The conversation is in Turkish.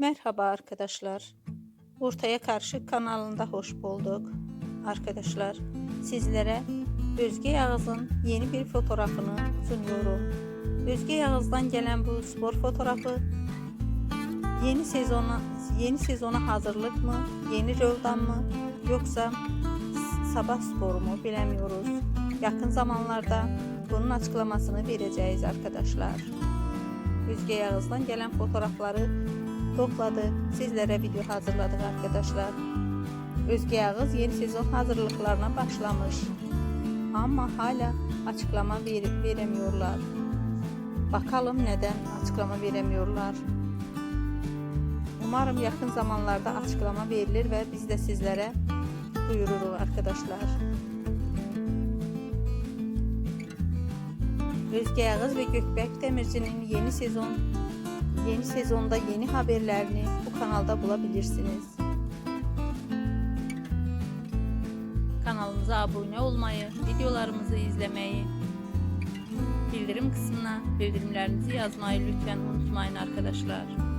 Merhaba arkadaşlar. Ortaya Karşı kanalında hoş bulduk. Arkadaşlar sizlere Özge Yağız'ın yeni bir fotoğrafını sunuyorum. Özge Yağız'dan gelen bu spor fotoğrafı yeni sezona yeni sezona hazırlık mı, yeni roldan mı yoksa sabah sporu mu bilemiyoruz. Yakın zamanlarda bunun açıklamasını vereceğiz arkadaşlar. Özge Yağız'dan gelen fotoğrafları topladı. Sizlere video hazırladık arkadaşlar. Özge Yağız yeni sezon hazırlıklarına başlamış. Ama hala açıklama ver- veremiyorlar. Bakalım neden açıklama veremiyorlar. Umarım yakın zamanlarda açıklama verilir ve biz de sizlere duyururuz arkadaşlar. Özge Yağız ve Gökberk Demirci'nin yeni sezon yeni sezonda yeni haberlerini bu kanalda bulabilirsiniz. Kanalımıza abone olmayı, videolarımızı izlemeyi, bildirim kısmına bildirimlerinizi yazmayı lütfen unutmayın arkadaşlar.